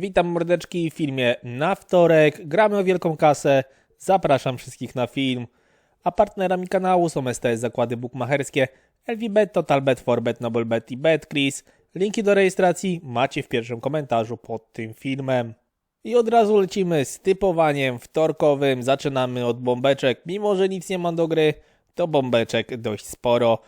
Witam mordeczki w filmie na wtorek. Gramy o wielką kasę. Zapraszam wszystkich na film. A partnerami kanału są STS Zakłady Bukmacherskie, LVBet, TotalBet, Forbet, NobleBet i BetCris. Linki do rejestracji macie w pierwszym komentarzu pod tym filmem. I od razu lecimy z typowaniem wtorkowym. Zaczynamy od bombeczek. Mimo, że nic nie ma do gry, to bombeczek dość sporo.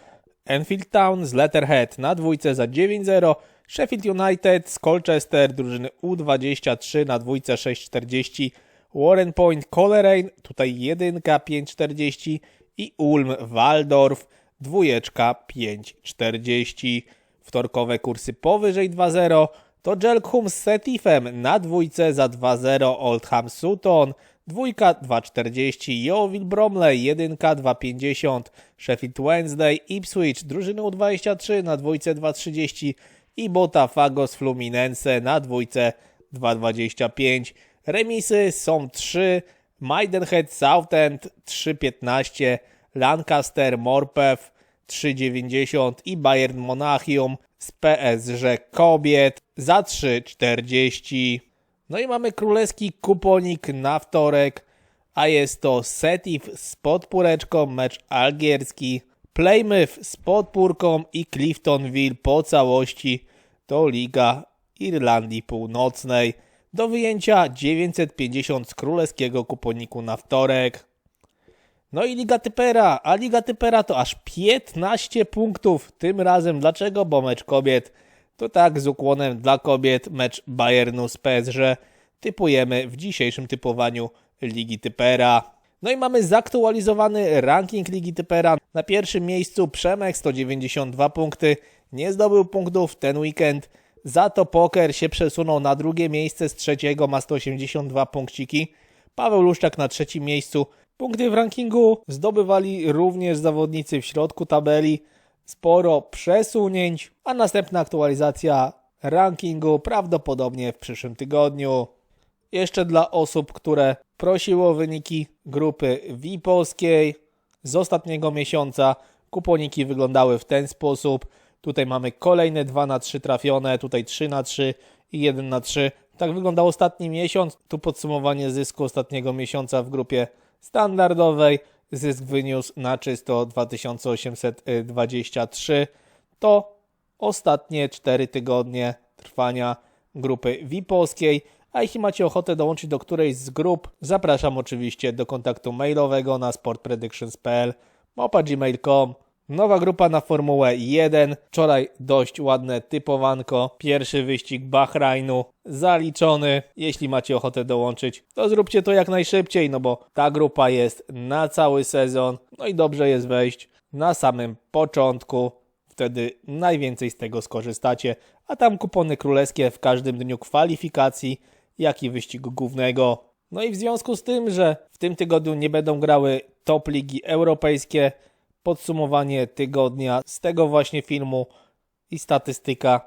Enfield Town z Letterhead na dwójce za 9-0. Sheffield United z Colchester drużyny U23 na dwójce 6-40. Warren Point Coleraine tutaj jedynka 5-40 i Ulm Waldorf dwójeczka 5-40. Wtorkowe kursy powyżej 2-0 to Jelkhum z Setifem na dwójce za 2-0 Oldham Sutton, dwójka 2,40 Yeovil Bromley, jedynka 2,50 Sheffield Wednesday, Ipswich, drużyny U23 na dwójce 2,30 i Botafogo z Fluminense na dwójce 2,25. Remisy są 3, Maidenhead Southend 3,15, Lancaster Morpeth 3,90 i Bayern Monachium z PSG Kobiet za 3,40. No i mamy królewski kuponik na wtorek, a jest to Setif z podpóreczką, mecz algierski, Plymouth z podpórką i Cliftonville po całości to Liga Irlandii Północnej. Do wyjęcia 950 z królewskiego kuponiku na wtorek. No i Liga Typera, a Liga Typera to aż 15 punktów. Tym razem dlaczego? Bo mecz kobiet to tak z ukłonem dla kobiet mecz Bayernu z PSG typujemy w dzisiejszym typowaniu Ligi Typera. No i mamy zaktualizowany ranking Ligi Typera. Na pierwszym miejscu Przemek 192 punkty. Nie zdobył punktów ten weekend. Za to Poker się przesunął na drugie miejsce z trzeciego, ma 182 punkciki. Paweł Luszczak na trzecim miejscu. Punkty w rankingu zdobywali również zawodnicy w środku tabeli. Sporo przesunięć, a następna aktualizacja rankingu prawdopodobnie w przyszłym tygodniu. Jeszcze dla osób, które prosiły o wyniki grupy VIP-owskiej z ostatniego miesiąca, kuponiki wyglądały w ten sposób. Tutaj mamy kolejne 2 na 3 trafione, tutaj 3 na 3 i 1 na 3. Tak wyglądał ostatni miesiąc. Tu podsumowanie zysku ostatniego miesiąca w grupie standardowej. Zysk wyniósł na czysto 2823. To ostatnie 4 tygodnie trwania grupy VIP-owskiej. A jeśli macie ochotę dołączyć do którejś z grup, zapraszam oczywiście do kontaktu mailowego na sportpredictions.pl gmail.com Nowa grupa na Formułę 1. Wczoraj dość ładne typowanko. Pierwszy wyścig Bahrajnu zaliczony. Jeśli macie ochotę dołączyć, to zróbcie to jak najszybciej, no bo ta grupa jest na cały sezon. No i dobrze jest wejść na samym początku. Wtedy najwięcej z tego skorzystacie. A tam kupony królewskie w każdym dniu kwalifikacji, jak i wyścigu głównego. No i w związku z tym, że w tym tygodniu nie będą grały top ligi europejskie, podsumowanie tygodnia z tego właśnie filmu i statystyka,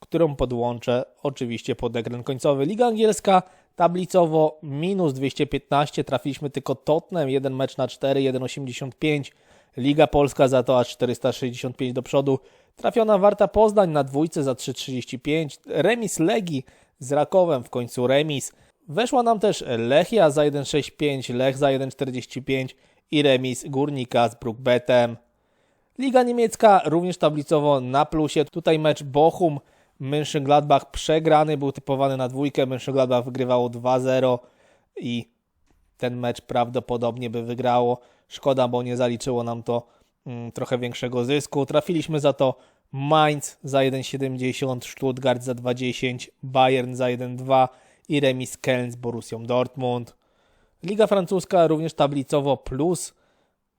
którą podłączę oczywiście pod ekran końcowy. Liga Angielska tablicowo minus 215, trafiliśmy tylko Tottenham, jeden mecz na 4, 1,85. Liga Polska za to aż 465 do przodu. Trafiona Warta Poznań na dwójce za 3,35. Remis Legii z Rakowem, w końcu remis. Weszła nam też Lechia za 1,65, Lech za 1,45 i remis Górnika z Brookbetem. Liga niemiecka również tablicowo na plusie. Tutaj mecz Bochum Mönchengladbach przegrany, był typowany na dwójkę. Mönchengladbach wygrywało 2-0 i ten mecz prawdopodobnie by wygrało. Szkoda, bo nie zaliczyło nam to mm, trochę większego zysku. Trafiliśmy za to Mainz za 1,70, Stuttgart za 2,10, Bayern za 1,2 i remis Köln z Borussią Dortmund. Liga francuska również tablicowo plus.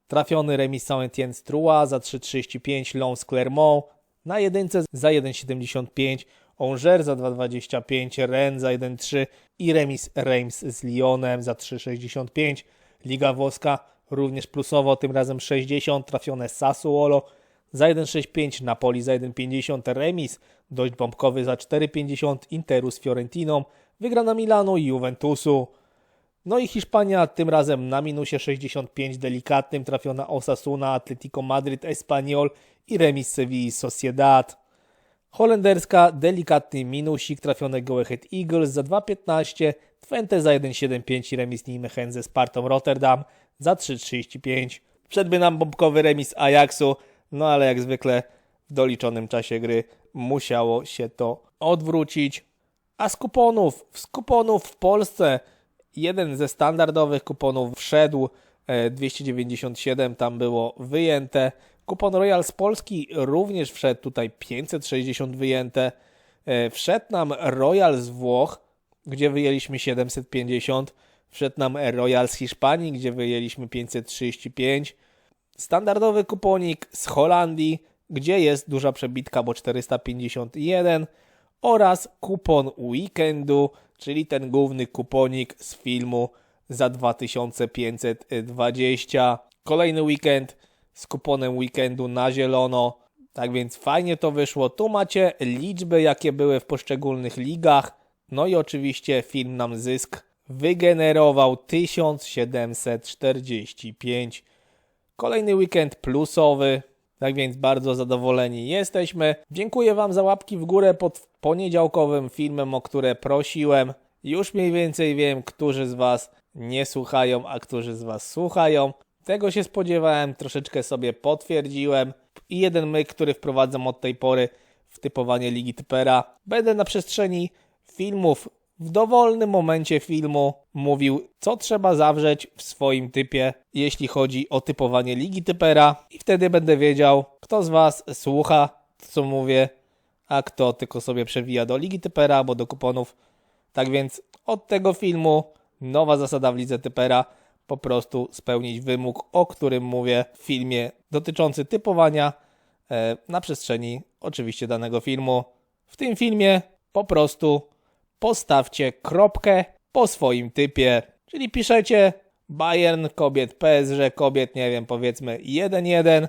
Trafiony remis Saint-Étienne z za 3,35, Lens Clermont na jedynce za 1,75, Angers za 2,25, Rennes za 1,3 i remis Reims z Lyonem za 3,65. Liga włoska również plusowo, tym razem 60, trafione Sassuolo za 1,65, Napoli za 1,50, remis dość bombkowy za 4,50, Interu z Fiorentiną, wygrana Milanu i Juventusu. No i Hiszpania tym razem na minusie 65 delikatnym trafiona Osasuna, Atletico Madryt, Espanyol i remis Sevilla Sociedad. Holenderska, delikatny minusik, trafione Go Ahead Eagles za 2,15, Twente za 1,75 i remis Nijmegen ze Spartą Rotterdam za 3,35. Wszedłby nam bombkowy remis Ajaxu, no ale jak zwykle w doliczonym czasie gry musiało się to odwrócić. A z kuponów, z kuponów w Polsce jeden ze standardowych kuponów wszedł, e, 297 tam było wyjęte. Kupon Royal z Polski również wszedł tutaj 560 wyjęte. E, Wszedł nam Royal z Włoch, gdzie wyjęliśmy 750. Wszedł nam Royal z Hiszpanii, gdzie wyjęliśmy 535. Standardowy kuponik z Holandii, gdzie jest duża przebitka, bo 451 oraz kupon weekendu, czyli ten główny kuponik z filmu za 2520. Kolejny weekend z kuponem weekendu na zielono. Tak więc fajnie to wyszło. Tu macie liczby, jakie były w poszczególnych ligach. No i oczywiście film nam zysk wygenerował 1745. Kolejny weekend plusowy. Tak więc bardzo zadowoleni jesteśmy. Dziękuję Wam za łapki w górę pod poniedziałkowym filmem, o które prosiłem. Już mniej więcej wiem, którzy z Was nie słuchają, a którzy z Was słuchają. Tego się spodziewałem, troszeczkę sobie potwierdziłem. I jeden myk, który wprowadzam od tej pory w typowanie Ligi Typera. Będę na przestrzeni filmów w dowolnym momencie filmu mówił, co trzeba zawrzeć w swoim typie, jeśli chodzi o typowanie Ligi Typera i wtedy będę wiedział, kto z Was słucha, co mówię, a kto tylko sobie przewija do Ligi Typera albo do kuponów. Tak więc od tego filmu nowa zasada w Lidze Typera po prostu spełnić wymóg, o którym mówię w filmie dotyczący typowania e, na przestrzeni oczywiście danego filmu. W tym filmie po prostu postawcie kropkę po swoim typie, czyli piszecie Bayern kobiet, PSG kobiet, nie wiem, powiedzmy 1-1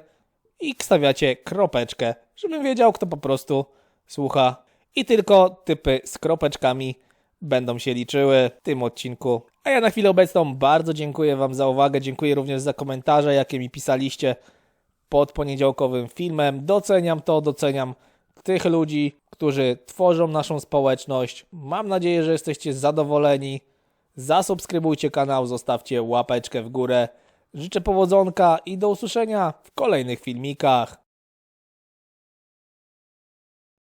i stawiacie kropeczkę, żebym wiedział, kto po prostu słucha. I tylko typy z kropeczkami będą się liczyły w tym odcinku. A ja na chwilę obecną bardzo dziękuję Wam za uwagę. Dziękuję również za komentarze, jakie mi pisaliście pod poniedziałkowym filmem. Doceniam to, doceniam tych ludzi, którzy tworzą naszą społeczność. Mam nadzieję, że jesteście zadowoleni. Zasubskrybujcie kanał, zostawcie łapeczkę w górę. Życzę powodzonka i do usłyszenia w kolejnych filmikach.